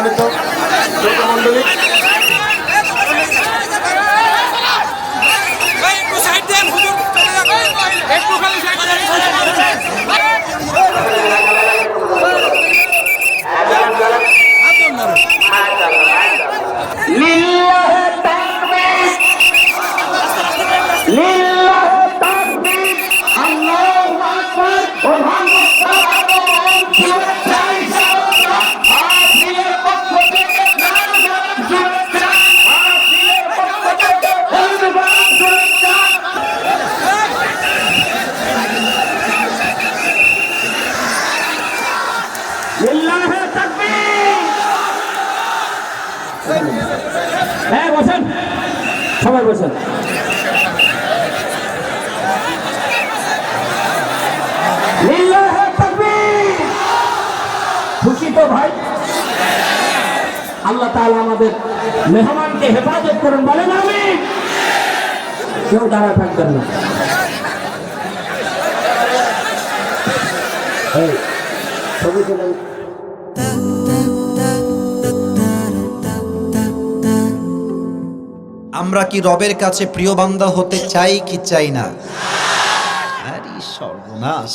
나는 또 লিল্লাহ তাকবীর খুশি তো ভাই। আল্লাহ তাআলা আমাদের মেহমানকে হেফাজত করুন, বলেন আমি কেউ দাঁড়া থাকবেন না। ছবি তুলেন। আমরা কি রবের কাছে প্রিয় বান্দা হতে চাই কি চাই না? আরে সর্বনাশ।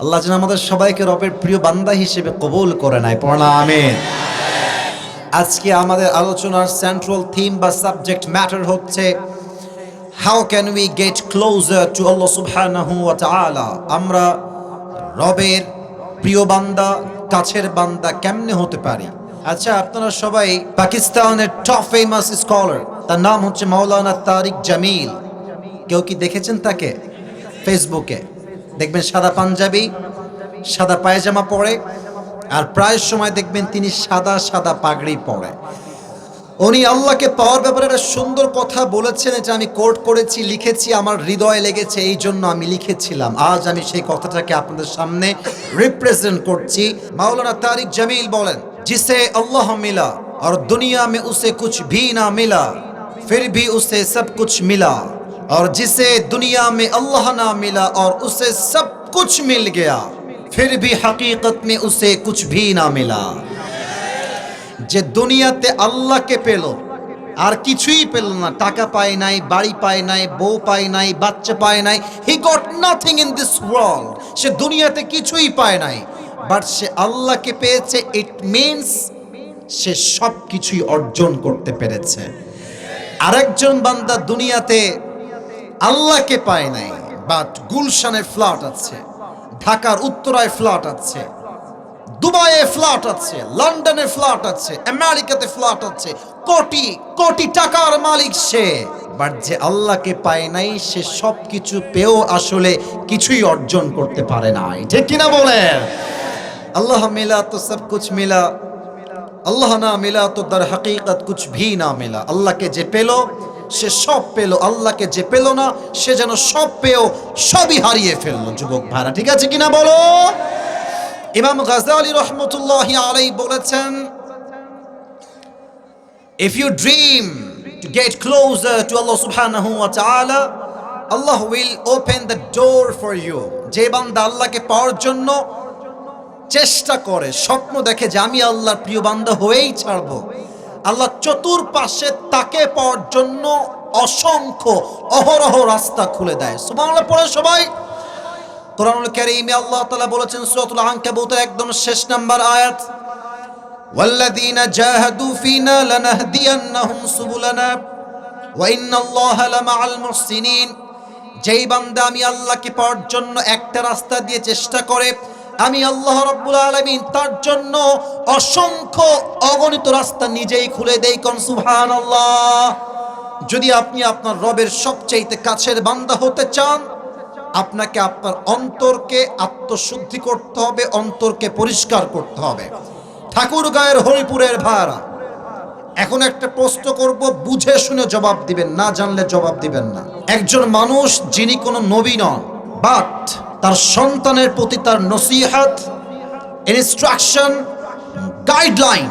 আল্লাহ যেন আমাদের সবাইকে রবের প্রিয় বান্দা হিসেবে কবুল করে নাই পড়া আমিন। আজকে আমাদের আলোচনার সেন্ট্রাল থিম বা সাবজেক্ট ম্যাটার হচ্ছে how can we get closer to Allah সুবহানাহু ওয়া তাআলা আমরা রবের প্রিয় বান্দা, কাছের বান্দা কেমনে হতে পারি? আচ্ছা আপনারা সবাই পাকিস্তানের টপ ফেমাস স্কলার তার নাম হচ্ছে মাওলানা তারিক জামিল। কেউ কি দেখেছেন তাকে? ফেসবুকে। দেখবেন সাদা পাঞ্জাবি, সাদা পায়জামা পরে, আর প্রায় সময় দেখবেন তিনি সাদা সাদা পাগড়ি পরে। উনি আল্লাহকে পাওয়ার ব্যাপারে একটা সুন্দর কথা বলেছেন যে আমি কোর্ট করেছি, লিখেছি, আমার হৃদয়ে লেগেছে, এই জন্য আমি লিখেছিলাম। আজ আমি সেই কথাটাকে আপনাদের সামনে রিপ্রেজেন্ট করছি। মাওলানা তারিক জামিল বলেন, জিসে আল্লাহ মিলা, আর দুনিয়া মে উসে কুছ ভি না মিলা। फिर भी उसे सब कुछ मिला और जिसे दुनिया में अल्लाह ना मिला और उसे सब कुछ मिल गया फिर भी हकीकत में उसे कुछ भी ना मिला যে দুনিয়াতে আল্লাহকে পেল আর কিছুই পেল না টাকা পায় নাই বাড়ি পায় নাই বউ পায় নাই বাচ্চা পায় নাই he got nothing in this world সে দুনিয়াতে কিছুই পায় নাই বাট সে আল্লাহকে পেয়েছে ইট মিনস সে সব কিছুই অর্জন করতে পেরেছে আরেকজন বান্দা দুনিয়াতে আল্লাহকে পায় নাই বাট গুলশানের ফ্ল্যাট আছে, ঢাকার উত্তরায় ফ্ল্যাট আছে, দুবাইয়ে ফ্ল্যাট আছে, লন্ডনে ফ্ল্যাট আছে, আমেরিকাতে ফ্ল্যাট আছে, কোটি কোটি টাকার মালিক সে বাট যে আল্লাহকে পায় নাই, সে সব কিছু পেয়েও আসলে কিছুই অর্জন করতে পারে নাই। ঠিক কিনা বলেন? আল্লাহ মিলা তো সব কুছ মিলা আল্লাহ না মিলা তো তার হাকিকত কুছ ভি না মিলা। আল্লাহকে যে পেল, সে সব পেল। আল্লাহকে যে পেল না, সে যেন সব পেয়েও সবই হারিয়ে ফেলল। যুবক ভাড়া ঠিক আছে কিনা বলো? ইমাম গাজালি রহমতুল্লাহ আলাই বলেছেন if you dream to get close to Allah সুবহানাহু ওয়া তাআলা Allah will open the door for you যে বান্দা আল্লাহকে পাওয়ার জন্য চেষ্টা করে স্বপ্ন দেখে যে আমি আল্লাহর প্রিয় বান্দা হয়েই ছাড়ব আল্লাহ চতুর্পাশে তাকে পাওয়ার জন্য অসংখ্য অহরহ রাস্তা খুলে দেয় সুবহানাল্লাহ পড়ে সবাই কোরআনুল কারীমে আল্লাহ তাআলা বলেছেন সূরাতুল আনকাবুতের একদম শেষ নাম্বার আয়াত والذين جاهدوا فينا لنهدينهم سبلنا وإن الله لمع المحسنين যেই বান্দা আমি আল্লাহকে পাওয়ার জন্য একটা রাস্তা দিয়ে চেষ্টা করে আমি আল্লাহ রাব্বুল আলামিন তার জন্য অসংখ্য অগণিত রাস্তা নিজেই খুলে দেই কোন সুবহানাল্লাহ। যদি আপনি আপনার রবের সবচাইতে কাছের বান্দা হতে চান, আপনাকে আপনার অন্তরকে আত্মশুদ্ধি করতে হবে, অন্তরকে পরিষ্কার করতে হবে। ঠাকুর গায়ের হরিপুরের ভাড়া। এখন একটা প্রশ্ন করব, বুঝে শুনে জবাব দিবেন, না জানলে জবাব দিবেন না। একজন মানুষ যিনি কোনো নবী নন বাট তার সন্তানের প্রতি তার নসিহাত ইনস্ট্রাকশন গাইডলাইন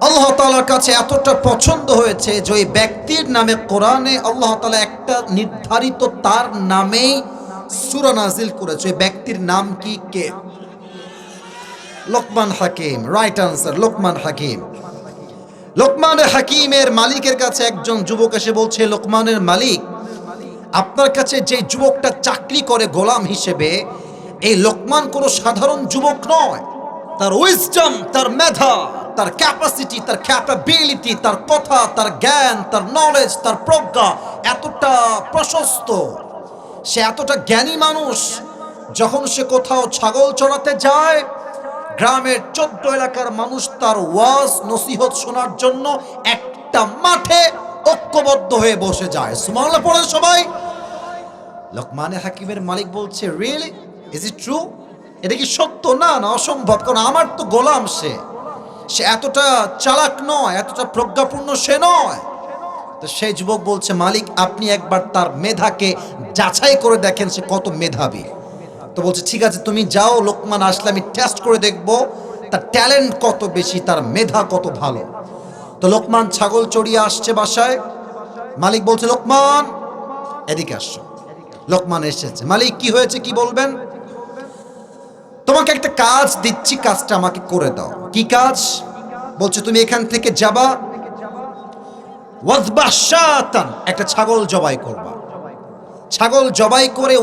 আল্লাহ তালার কাছে এতটা পছন্দ হয়েছে যে ওই ব্যক্তির নামে কোরআনে আল্লাহ তালা একটা নির্ধারিত তার নামেই সুরা নাজিল করেছে। ওই ব্যক্তির নাম কি কে? Luqman Hakim right answer Luqman Hakim. Luqman হাকিমের মালিকের কাছে একজন যুবক এসে বলছে, লোকমানের মালিক আপনার কাছে যে যুবকটা চাকরি করে গোলাম হিসেবে, এই লোকমান কোনো সাধারণ যুবক নয়। তার উইজডম তার মেধা, তার ক্যাপাসিটি তার ক্যাপাবিলিটি তার কথা, তার জ্ঞান, তার নলেজ তার প্রজ্ঞা এতটা প্রশস্ত। সে এতটা জ্ঞানী মানুষ, যখন সে কোথাও ছাগল চড়াতে যায়, গ্রামের চোদ্দ এলাকার মানুষ তার ওয়াজ, নসিহত শোনার জন্য একটা মাঠে ঐক্যবদ্ধ হয়ে বসে যায়। সুমাল্লা পড়েন সবাই। লোকমানে হাকিমের মালিক বলছে রিয়েলি ইজ ইট ট্রু এটা কি সত্য? না না, অসম্ভব। কারণ আমার তো গোলাম সে। সে এতটা চালাক নয়, এতটা প্রজ্ঞাপূর্ণ সে নয়। তো সেই যুবক বলছে, মালিক, আপনি একবার তার মেধাকে যাচাই করে দেখেন সে কত মেধাবী। তো বলছে, ঠিক আছে, তুমি যাও, লোকমান আসলে আমি টেস্ট করে দেখব তার ট্যালেন্ট কত বেশি, তার মেধা কত ভালো। তো লোকমান ছাগল চড়িয়ে আসছে বাসায়। মালিক বলছে, লোকমান, এদিকে আসছো লোকমান এসেছে। মালিক, কি হয়েছে কি বলবেন? তোমাকে একটা কাজ দিচ্ছি, কাজটা আমাকে করে দাও। কি কাজ? বলছে, তুমি এখান থেকে যাবা। একটা ছাগল জবাই করবা। ছাগল জবাই করে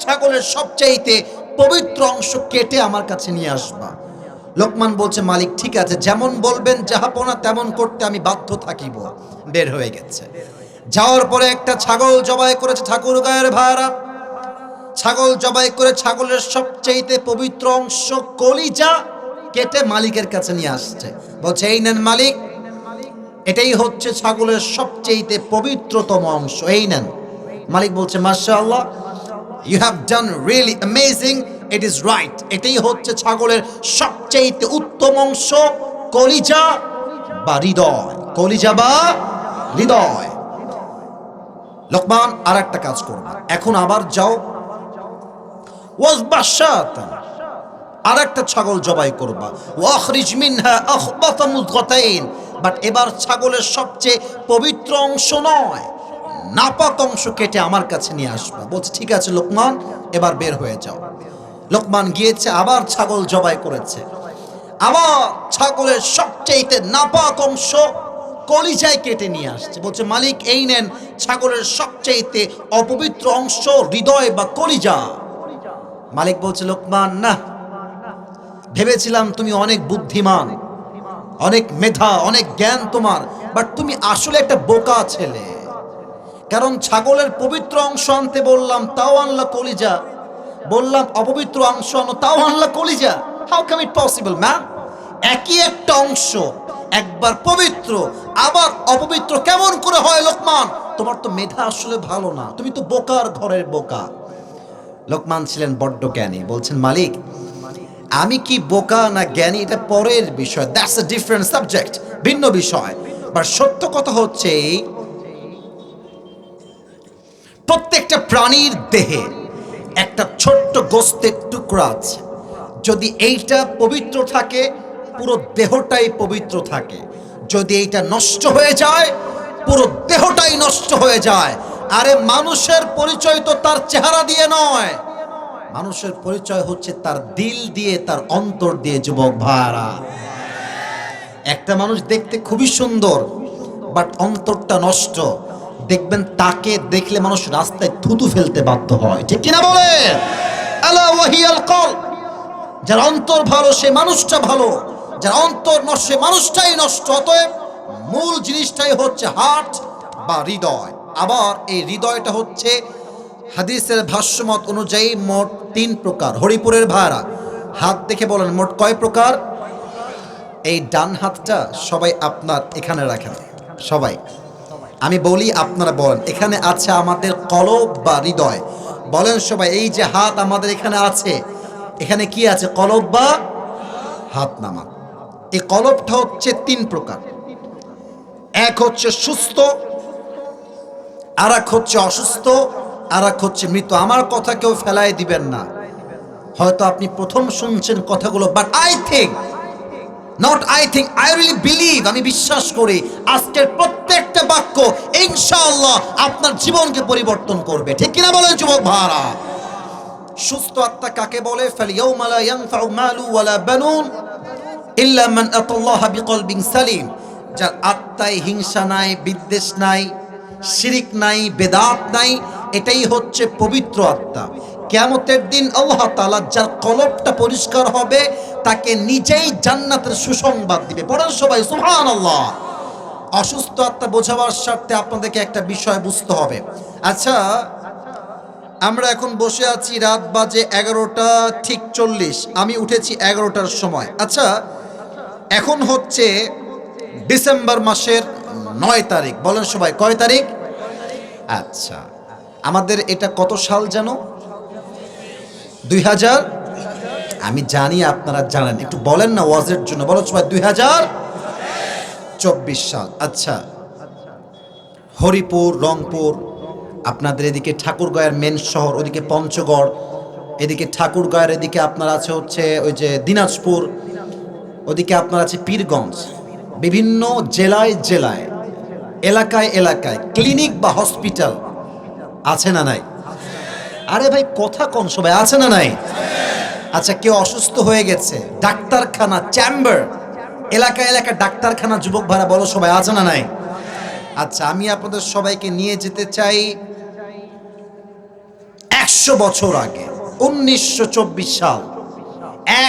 ছাগলের সবচাইতে পবিত্র অংশ কেটে আমার কাছে নিয়ে আসবা। লোকমান বলছে, মালিক, ঠিক আছে, যেমন বলবেন যাহাপনা তেমন করতে আমি বাধ্য থাকিব। বের হয়ে গেছে। যাওয়ার পরে একটা ছাগল জবাই করেছে ঠাকুর গায়ের ভাড়া ছাগল জবাই করে ছাগলের সবচাইতে পবিত্র অংশ কলিজা কেটে মালিকের কাছে নিয়ে আসছে। বলছে, এই নেন মালিক, এটাই হচ্ছে ছাগলের সবচেয়েতে পবিত্রতম অংশ, এই নেন। মালিক বলছে মাসা you have done really amazing it is right এটাই হচ্ছে ছাগলের সবচেয়েতে উত্তম অংশ, কলিজা বা হৃদয়। কলিজা বা হৃদয়। লোকমান আর একটা কাজ করবে এখন আবার যাও। আর একটা ছাগল জবাই করবা। বাট এবার ছাগলের সবচেয়ে পবিত্র অংশ নয়, নাপাক অংশ কেটে আমার কাছে নিয়ে আসবা। বলছে, ঠিক আছে লোকমান, এবার বের হয়ে যাও। লোকমান গিয়েছে, আবার ছাগল জবাই করেছে। আবার ছাগলের সবচেয়েতে নাপাক অংশ কলিজায় কেটে নিয়ে আসছে। বলছে, মালিক, এই নেন ছাগলের সবচেয়েতে অপবিত্র অংশ, হৃদয় বা কলিজা। মালিক বলছে, লোকমান, না। ভেবেছিলাম তুমি অনেক বুদ্ধিমান, অনেক মেধা, অনেক জ্ঞান তোমার বাট তুমি আসলে একটা বোকা ছেলে। কারণ ছাগলের পবিত্র অংশ আনতে বললাম, তাও আনলা কলিজা। বললাম, অপবিত্র অংশ আনো, তাও আনলা কলিজা। How come it possible ma'am একই একটা অংশ একবার পবিত্র, আবার অপবিত্র কেমন করে হয় লোকমান? তোমার তো মেধা আসলে ভালো না, তুমি তো বোকার ঘরের বোকা। লোকমান ছিলেন বড্ড জ্ঞানী, বলছেন, মালিক, আমি কি বোকা না জ্ঞানী? এটা পরের বিষয়। দ্যাটস এ ডিফারেন্ট সাবজেক্ট ভিন্ন বিষয়। বা সত্য কথা হচ্ছে প্রত্যেকটা প্রাণীর দেহে একটা ছোট্ট গোস্তের টুকরা আছে। যদি এইটা পবিত্র থাকে পুরো দেহটাই পবিত্র থাকে। যদি এইটা নষ্ট হয়ে যায়, পুরো দেহটাই নষ্ট হয়ে যায়। আরে মানুষের পরিচয় তো তার চেহারা দিয়ে নয়। মানুষের পরিচয় হচ্ছে তার দিল দিয়ে, তার অন্তর দিয়ে, যুবক ভাড়া একটা মানুষ দেখতে খুবই সুন্দর, বাট অন্তরটা নষ্ট। দেখবেন তাকে দেখলে মানুষ রাস্তায় থুতু ফেলতে বাধ্য হয়। ঠিক কিনা বলে আলা কল যার অন্তর ভালো, সে মানুষটা ভালো। যার অন্তর নষ্ট মানুষটাই নষ্ট, অতএব মূল জিনিসটাই হচ্ছে হার্ট বা হৃদয়। আবার এই হৃদয়টা হচ্ছে হাদিসের ভাষ্যমত অনুযায়ী মোট তিন প্রকার। হরিপুরের ভাড়া, হাত দেখে বলেন মোট কয় প্রকার? এই ডান হাতটা সবাই আপনার এখানে রাখেন। সবাই, আমি বলি আপনারা বলেন, এখানে আছে আমাদের কলব বা হৃদয়। বলেন সবাই, এই যে হাত আমাদের এখানে আছে, এখানে কি আছে? কলব বা হাত নামা। এই কলবটা হচ্ছে তিন প্রকার। এক হচ্ছে সুস্থ আর এক হচ্ছে অসুস্থ আর এক হচ্ছে মৃত। আমার কথা কেউ ফেলায় দিবেন না। হয়তো আপনি প্রথম শুনছেন কথাগুলো but I think not I think I really believe আমি বিশ্বাস করি, আজকের প্রত্যেকটা বাক্য ইনশাআল্লাহ আপনার জীবনকে পরিবর্তন করবে। ঠিক কিনা বলেন যুবক ভাড়া সুস্থ আত্মা কাকে বলে? ফালিয়াউমা লা ইয়ানফাউ মালু ওয়ালা বানুন। ইল্লা মান আতাল্লাহা বিকলবিন সালিম, যার আত্মায় হিংসা নাই, বিদ্বেষ নাই, শিরিক নাই, বেদাত নাই, এটাই হচ্ছে পবিত্র আত্মা। কেয়ামতের দিন আল্লাহ তাআলা যার কলবটা পরিষ্কার হবে, তাকে নিজেই জান্নাতের সুসংবাদ দিবে। পড়েন সবাই, সুবহানাল্লাহ। অসুস্থ আত্মা বোঝাবার স্বার্থে আপনাদেরকে একটা বিষয় বুঝতে হবে। আচ্ছা আমরা এখন বসে আছি রাত বাজে এগারোটা, ঠিক চল্লিশ। আমি উঠেছি এগারোটার সময়। আচ্ছা এখন হচ্ছে ডিসেম্বর মাসের নয় তারিখ। বলেন সবাই, কয় তারিখ? আচ্ছা আমাদের এটা কত সাল যেন? দুই হাজার? আমি জানি আপনারা জানেন, একটু বলেন না ওয়াজের জন্য। বলো সবাই, দুই হাজার চব্বিশ সাল। আচ্ছা হরিপুর, রংপুর, আপনাদের এদিকে ঠাকুরগাঁয়ের মেন শহর, ওদিকে পঞ্চগড়, এদিকে ঠাকুরগাঁয়ের এদিকে আপনার আছে হচ্ছে ওই যে দিনাজপুর ওদিকে আপনার আছে পীরগঞ্জ। বিভিন্ন জেলায় জেলায়, এলাকায় এলাকায়, ক্লিনিক বা হসপিটাল আছে না নাই? আরে ভাই, কথা কোন সবাই, আছে না নাই? আচ্ছা কেউ অসুস্থ হয়ে গেছে, ডাক্তারখানা চেম্বার এলাকা এলাকা ডাক্তারখানা, যুবক ভাড়া বলো সবাই, আছে না নাই? আচ্ছা আমি আপনাদের সবাইকে নিয়ে যেতে চাই একশো বছর আগে, উনিশশো চব্বিশ সাল,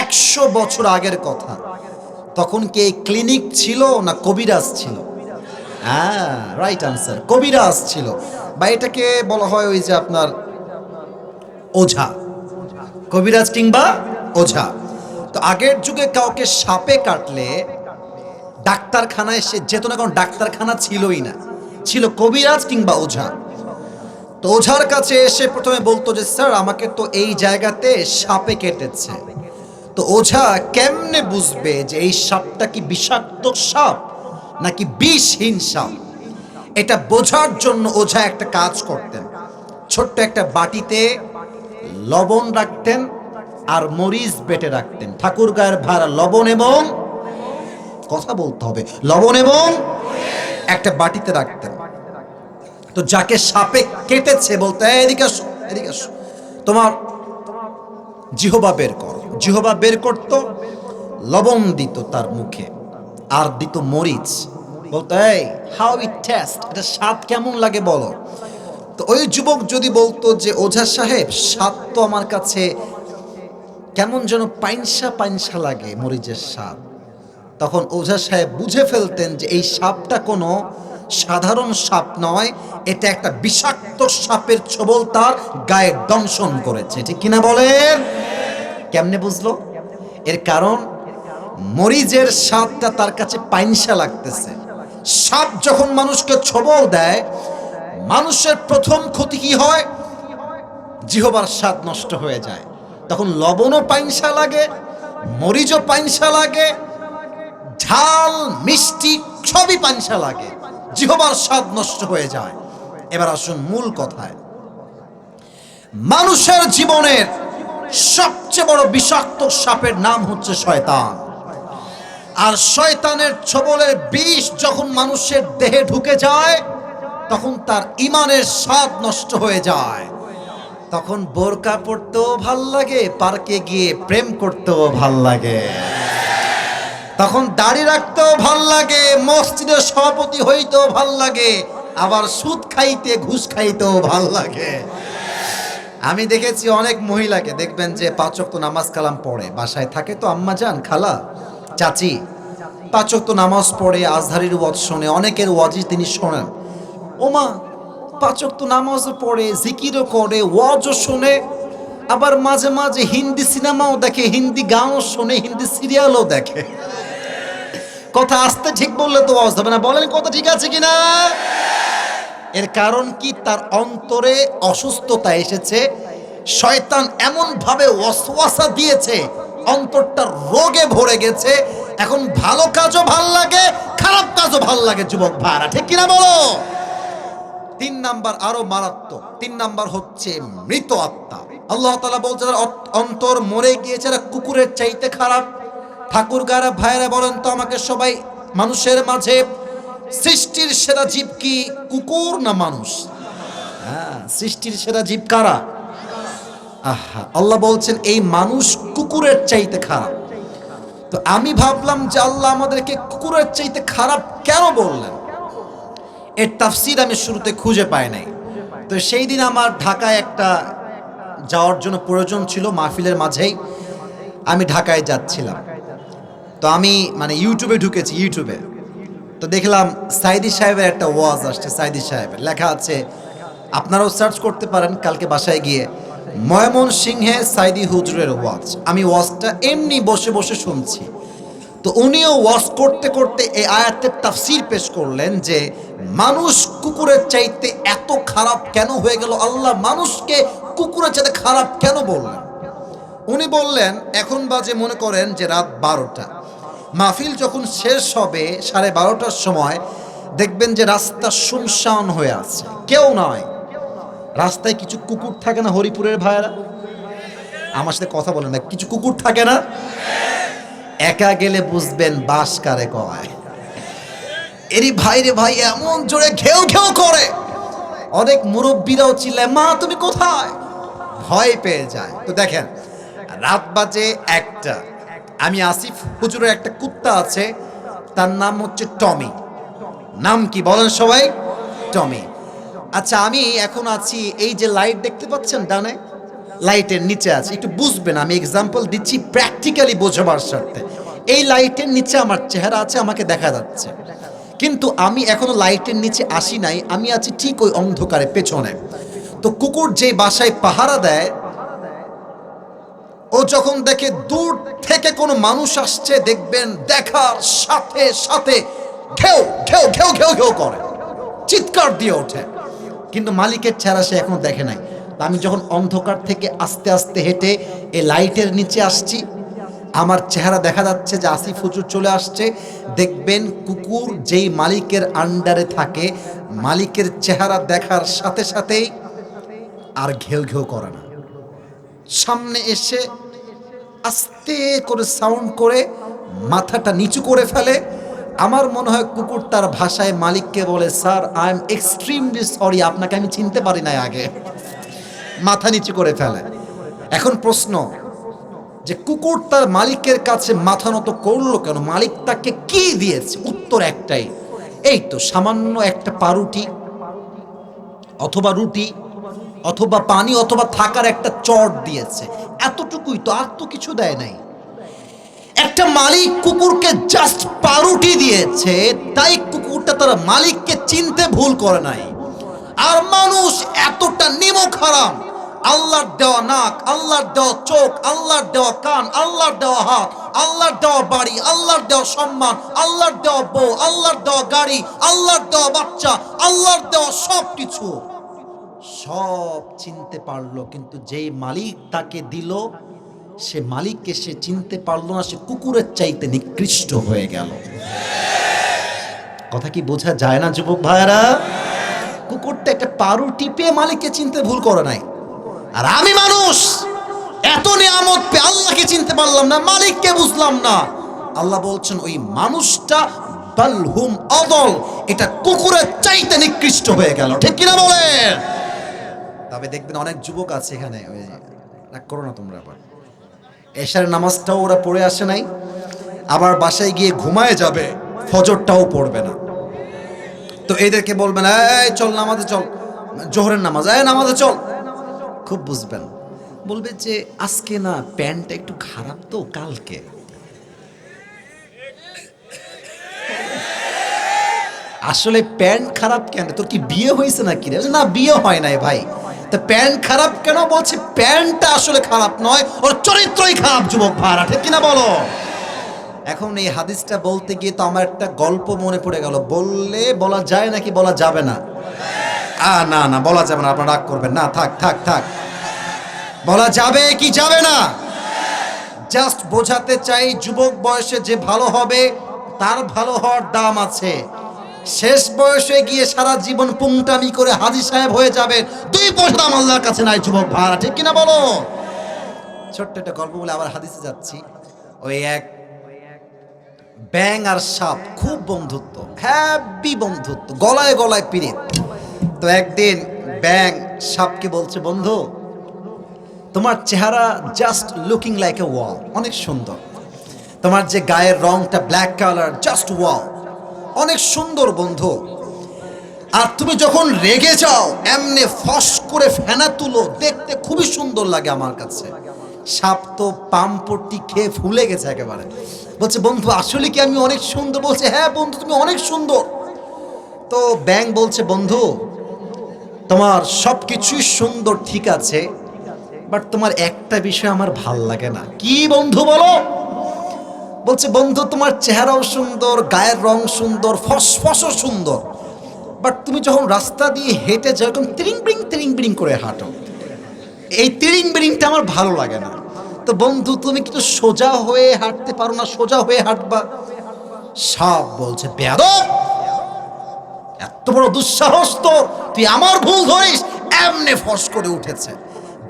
একশো বছর আগের কথা। তখন কি ক্লিনিক ছিল না কবিরাজ ছিল? হ্যাঁ রাইট আনসার কবিরাজ ছিল। বা এটাকে বলা হয় ওই যে আপনার ওঝা। কবিরাজ কিংবা ওঝা। তো আগের যুগে কাউকে সাপে কাটলে ডাক্তারখানায় সে যেত না, কারণ ডাক্তারখানা ছিলই না। ছিল কবিরাজ কিংবা ওঝা। তো ওঝার কাছে এসে প্রথমে বলতো যে, স্যার, আমাকে তো এই জায়গাতে সাপে কেটেছে। তো ওঝা কেমনে বুঝবে যে এই সাপটা কি বিষাক্ত সাপ নাকি বিষহীন সাপ? এটা বোঝার জন্য ওঝা একটা কাজ করতেন। ছোট্ট একটা বাটিতে লবণ রাখতেন আর মরিচ বেটে রাখতেন। ঠাকুর গায়ের ভাড়া লবণ এবং কথা বলতে হবে, লবণ এবং একটা বাটিতে রাখতেন। তো যাকে সাপে কেটেছে বলতে এদিকে এদিকে তোমার জিহবা বের কর। জিহবা বের করত, লবণ দিত তার মুখে, আর দিত মরিচ। বলতো, এই হাউ ইট টেস্ট এটা স্বাদ কেমন লাগে বলো? তো ওই যুবক যদি বলতো যে, ওঝা সাহেব, স্বাদ তো আমার কাছে কেমন যেন পাইনসা পাইনসা লাগে মরিচের স্বাদ। তখন ওঝা সাহেব বুঝে ফেলতেন যে, এই সাপটা কোনো সাধারণ সাপ নয়, এটা একটা বিষাক্ত সাপের ছবল তার গায়ে দংশন করেছে। ঠিক কিনা বলেন? কেমনে বুঝলো? এর কারণ, মরিচের স্বাদটা তার কাছে পাইনসা লাগতেছে। সাপ যখন মানুষকে ছবল দেয়, মানুষের প্রথম ক্ষতি কি হয়? জিহবার স্বাদ নষ্ট হয়ে যায়। তখন লবণও পাইনসা লাগে, মরিচও পাইনসা লাগে, ঝাল, মিষ্টি সবই পানসা লাগে। জিহবার স্বাদ নষ্ট হয়ে যায়। এবার আসুন মূল কথায়। মানুষের জীবনের সবচেয়ে বড় বিষাক্ত সাপের নাম হচ্ছে শয়তান। আর শয়তানের ছবলের বিষ যখন মানুষের দেহে ঢুকে যায়, তখন তার ইমানের স্বাদ নষ্ট হয়ে যায়। তখন বোরকা পড়তেও ভালো লাগে, পার্কে গিয়ে প্রেম করতেও ভালো লাগে। তখন দাড়ি রাখতেও ভালো লাগে, মসজিদের সভাপতি হইতেও ভালো লাগে, আবার সুদ খাইতে, ঘুষ খাইতেও ভালো লাগে। আমি দেখেছি অনেক মহিলাকে, দেখবেন যে পাচক তো নামাজ কালাম পড়ে, বাসায় থাকে তো আম্মা যান, খালা, চাচি। পাচক তো নামাজ পড়ে, আজহারির ওয়াজ শোনে, অনেকের ওয়াজই তিনি শোনেন। ওমা পাচক তো নামাজও পড়ে, জিকিরও করে, ওয়াজও শোনে, আবার মাঝে মাঝে হিন্দি সিনেমাও দেখে, হিন্দি গানও শোনে, হিন্দি সিরিয়ালও দেখে। কথা আসতে ঠিক বললে তো ওয়াজ হবে না। বলেন কথা ঠিক আছে কিনা? এর কারণ কি? তার অন্তরে অসুস্থতা এসেছে। শয়তান এমন ভাবে ওয়াসওয়াসা দিয়েছে, অন্তরটা রোগে ভরে গেছে। এখন ভালো কাজও ভালো লাগে, খারাপ কাজও ভালো লাগে, যুবক ভাইরা, ঠিক কিনা বলো? তিন নাম্বার আরও মারাত্মক। তিন নাম্বার হচ্ছে মৃত আত্মা। আল্লাহ তালা বলছে অন্তর মরে গিয়েছে এরা কুকুরের চাইতে খারাপ ঠাকুর গারা ভাইরা বলেন তো আমাকে সবাই, মানুষের মাঝে সৃষ্টির সেরা জীব কি কুকুর না মানুষ? হ্যাঁ সৃষ্টির সেরা জীব কারা? আহা, আল্লাহ বলছেন, এই মানুষ কুকুরের চাইতে খারাপ। তো আমি ভাবলাম যে আল্লাহ আমাদেরকে কুকুরের চাইতে খারাপ কেন বললেন? এর তাফসির আমি শুরুতে খুঁজে পাই নাই। তো সেই দিন আমার ঢাকায় একটা যাওয়ার জন্য প্রয়োজন ছিল মাহফিলের মাঝেই। আমি ঢাকায় যাচ্ছিলাম। তো আমি মানে ইউটিউবে ঢুকেছি, ইউটিউবে। তো দেখলাম সাইদি সাহেবের একটা ওয়াজ আসছে, সাইদি সাহেবের। লেখা আছে, আপনারাও সার্চ করতে পারেন, কালকে বাসায় গিয়ে ময়মন সিংহে সাইদি হুজুরের ওয়াজ। আমি ওয়াজটা এমনি বসে বসে শুনছি। তো উনিও ওয়াজ করতে করতে এই আয়াতের তাফসির পেশ করলেন যে, মানুষ কুকুরের চাইতে এত খারাপ কেন হয়ে গেল? আল্লাহ মানুষকে কুকুরের চাইতে খারাপ কেন বললেন? উনি বললেন, এখন বাজে মনে করেন যে রাত বারোটা। মাহফিল যখন শেষ হবে সাড়ে বারোটার সময়, দেখবেন যে রাস্তা শুনশান হয়ে আছে। কেউ নয়। রাস্তায় কিছু কুকুর থাকে না হরিপুরের ভাইয়েরা? আমার সাথে কথা বলেন না, কিছু কুকুর থাকে না? একা গেলে বুঝবেন বাস কারে কয়। এরই ভাই রে ভাই এমন জোরে ঘেউ ঘেউ করে। অনেক মুরব্বীরাও চিল্লায়, মা, তুমি কোথায়? ভয় পেয়ে যায়। তো দেখেন, রাত বাজে একটা। আমি আসিফ, হুজুরের একটা কুত্তা আছে, তার নাম হচ্ছে টমি। নাম কি বলেন সবাই? টমি। আচ্ছা আমি এখন আছি এই যে লাইট দেখতে পাচ্ছেন ডানে? লাইটের নিচে আছে। একটু বুঝবেন, আমি এক্সাম্পল দিচ্ছি প্র্যাকটিক্যালি বোঝাবার স্বার্থে এই লাইটের নিচে আমার চেহারা আছে, আমাকে দেখা যাচ্ছে। কিন্তু আমি এখনও লাইটের নিচে আসি নাই, আমি আছি ঠিক ওই অন্ধকারে পেছনে। তো কুকুর যে বাসায় পাহারা দেয় ও যখন দেখে দূর থেকে কোনো মানুষ আসছে, দেখবেন দেখার সাথে সাথে ঘেউ ঘেউ ঘেউ ঘেউ ঘেউ করে। চিৎকার দিয়ে ওঠে। কিন্তু মালিকের চেহারা সে এখনও দেখে নাই। আমি যখন অন্ধকার থেকে আস্তে আস্তে হেঁটে এই লাইটের নিচে আসছি, আমার চেহারা দেখা যাচ্ছে যে আসিফ হুজুর চলে আসছে। দেখবেন কুকুর যেই মালিকের আন্ডারে থাকে, মালিকের চেহারা দেখার সাথে সাথেই আর ঘেউ ঘেউ করে না। সামনে এসে আস্তে করে সাউন্ড করে মাথাটা নিচু করে ফেলে। আমার মনে হয় কুকুর তার ভাষায় মালিককে বলে sir I am extremely sorry আপনাকে আমি চিনতে পারি নাই আগে। মাথা নিচু করে ফেলে। এখন প্রশ্ন, যে কুকুর তার মালিকের কাছে মাথা নত করল কেন? মালিক তাকে কি দিয়েছে? উত্তর একটাই। এই তো সামান্য একটা পাউরুটি অথবা রুটি অথবা পানি অথবা থাকার একটা চট দিয়েছে এতটুকুই তো আর তো কিছু দেয় নাই একটা মালিক কুকুরকে জাস্ট পাউরুটি দিয়েছে তাই কুকুরটা তার মালিককে চিনতে ভুল করে নাই আর মানুষ এতটা নিমক হারাম আল্লাহর দেওয়া নাক আল্লাহর দেওয়া চোখ আল্লাহর দেওয়া কান আল্লাহর দেওয়া হাত আল্লাহর দেওয়া বাড়ি আল্লাহর দেওয়া সম্মান আল্লাহর দেওয়া বউ আল্লাহর দেওয়া গাড়ি আল্লাহর দেওয়া বাচ্চা আল্লাহর দেওয়া সব কিছু সব চিনতে পারল, কিন্তু যেই মালিক তাকে দিল, সে মালিককে সে চিনতে পারল না, সে কুকুরের চাইতে নিকৃষ্ট হয়ে গেল। কথা কি বোঝা যায় না, যুবক ভাইরা কুকুরটা একটা পারু টিপে মালিককে চিনতে ভুল করে নাই। আর আমি মানুষ, এত নিয়ামত পে আল্লাহকে চিনতে পারলাম না, মালিককে বুঝলাম না। আল্লাহ বলছেন, ওই মানুষটা বালহুম অদল এটা কুকুরের চাইতে নিকৃষ্ট হয়ে গেল। ঠিক কিনা বলেন? তবে দেখবেন অনেক যুবক আছে এখানে, ওই রাগ করো না তোমরা আবার। এশার নামাজটাও ওরা পড়ে আসে নাই, আবার বাসায় গিয়ে ঘুমায় যাবে, ফজরটাও পড়বে না। তো এদেরকে বলবেন, এই চল নামাজে চল, জোহরের নামাজ, এই নামাজে চল। খুব বুঝবেন। বলবে যে, আজকে না প্যান্টটা একটু খারাপ তো, কালকে। আসলে প্যান্ট খারাপ কেন? তোর কি বিয়ে হয়েছে নাকি রে? না, বিয়ে হয় নাই ভাই। তা প্যান্ট খারাপ কেন? বলছে, প্যান্টটা আসলে খারাপ নয়, ওর চরিত্রই খারাপ, যুবক ভাড়া, ঠিক কিনা বলো? এখন এই হাদিসটা বলতে গিয়ে তো আমার একটা গল্প মনে পড়ে গেল। বললে বলা যায় নাকি বলা যাবে না? আ, না না, বলা যাবে না, আপনারা রাগ করবেন। না, থাক থাক থাক। বলা যাবে কি যাবে না? জাস্ট বোঝাতে চাই, যুবক বয়সে যে ভালো হবে, তার ভালো হওয়ার দাম আছে। শেষ বয়সে গিয়ে সারা জীবন পুংটামি করে হাজি সাহেব হয়ে যাবেন। দুই পয়সা আল্লাহর কাছে নাই, যুবক ভাড়া ঠিক কিনা বলো? ছোট্ট একটা গল্প বলে আবার হাদিসে যাচ্ছি। ওই এক ব্যাং আর সাপ খুব বন্ধুত্ব হ্যাপি বন্ধুত্ব, গলায় গলায় পিরিত তো একদিন ব্যাং সাপকে বলছে, বন্ধু, তোমার চেহারা just looking like a wall অনেক সুন্দর। তোমার যে গায়ের রংটা ব্ল্যাক কালার জাস্ট ওয়াল অনেক সুন্দর বন্ধু। আর তুমি যখন রেগে যাও, এমনি ফস করে ফেনা তুলো, দেখতে খুবই সুন্দর লাগে আমার কাছে। সাপ তো পাম্পটি খেয়ে ফুলে গেছে একেবারে। বলছে, বন্ধু, আসলে কি আমি অনেক সুন্দর? বলছে হ্যাঁ বন্ধু, তুমি অনেক সুন্দর। তো ব্যাং বলছে, বন্ধু, তোমার সব কিছুই সুন্দর, ঠিক আছে বাট তোমার একটা বিষয় আমার ভালো লাগে না। কি বন্ধু বলো? বলছে, বন্ধু, তোমার চেহারাও সুন্দর, গায়ের রং সুন্দর, ফসফসও সুন্দর। বাট তুমি যখন রাস্তা দিয়ে হেঁটে যাও, এরকম তিরিং বিরিং তিরিং বিরিং করে হাঁটো। এই তিরিং, বিরিংটা আমার ভালো লাগে না। তো বন্ধু, তুমি কিন্তু সোজা হয়ে হাঁটতে পারো না, সোজা হয়ে হাঁটবা। সাপ বলছে, বেয়াদব! এত বড় দুঃসাহস তো তুই আমার ভুল ধরিস, এমনে ফস করে উঠেছে।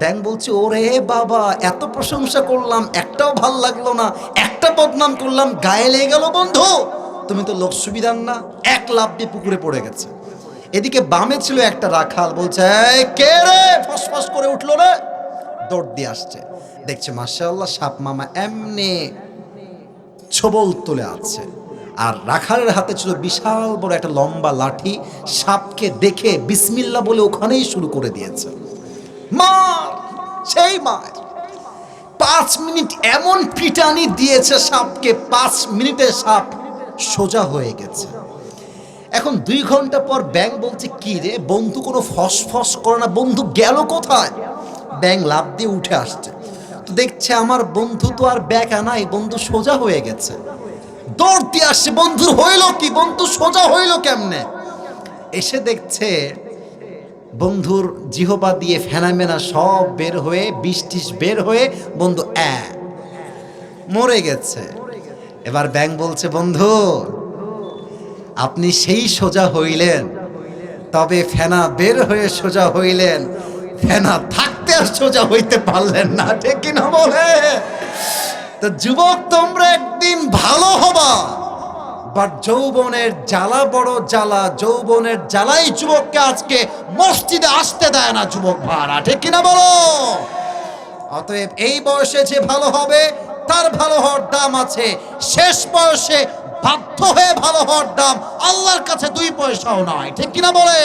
ব্যাং বলছে, ওরে বাবা, এত প্রশংসা করলাম, একটাও ভালো লাগল না, একটা বদনাম করলাম, গায়ে লেগে গেল বন্ধু। তুমি তো লোক সুবিধার না, এক লাভ দিয়ে পুকুরে পড়ে গেছে। এদিকে বামে ছিল একটা রাখাল, বলছে কে রে? ফসফস করে উঠল রে? দৌড় দিয়ে আসছে। দেখছে, মাশাআল্লাহ, সাপ মামা এমনি ছবল তুলে আছে। আর রাখালের হাতে ছিল বিশাল বড় একটা লম্বা লাঠি, সাপকে দেখে বিসমিল্লা বলে ওখানেই শুরু করে দিয়েছে। মার সেই মার পাঁচ মিনিট এমন পিটানি দিয়েছে সাপকে, পাঁচ মিনিটে সাপ সোজা হয়ে গেছে। এখন দুই ঘণ্টা পর ব্যাং বলছে, কি রে, বন্ধু কোনো ফস ফস করে না, বন্ধু গেল কোথায়? ব্যাং লাভ দিয়ে উঠে আসছে। তো দেখছে আমার বন্ধু তো আর ব্যাগ আনাই, বন্ধু সোজা হয়ে গেছে। দৌড় দিয়ে আসছে বন্ধুর হইল কি? বন্ধু সোজা হইল কেমনে? এসে দেখছে বন্ধুর জিহবা দিয়ে ফেনামেনা সব বের হয়ে বিষ বের হয়ে বন্ধু, অ্যা, মরে গেছে। এবার ব্যাং বলছে, বন্ধু, আপনি সেই সোজা হইলেন। তবে ফেনা বের হয়ে সোজা হইলেন। ফেনা থাকতে আর সোজা হইতে পারলেন না, ঠিক কিনা বলে? তো যুবক, তোমরা একদিন ভালো হবা। বাট যৌবনের জ্বালা, বড় জ্বালা, যৌবনের জ্বালাই যুবককে আজকে মসজিদে আসতে দেয় না যুবক ভাড়া, ঠিক কিনা বলো? অতএব এই বয়সে যে ভালো হবে, তার ভালো হওয়ার দাম আছে। শেষ বয়সে বাধ্য হয়ে ভালো হওয়ার দাম আল্লাহর কাছে দুই পয়সাও নয়, ঠিক কিনা বলে?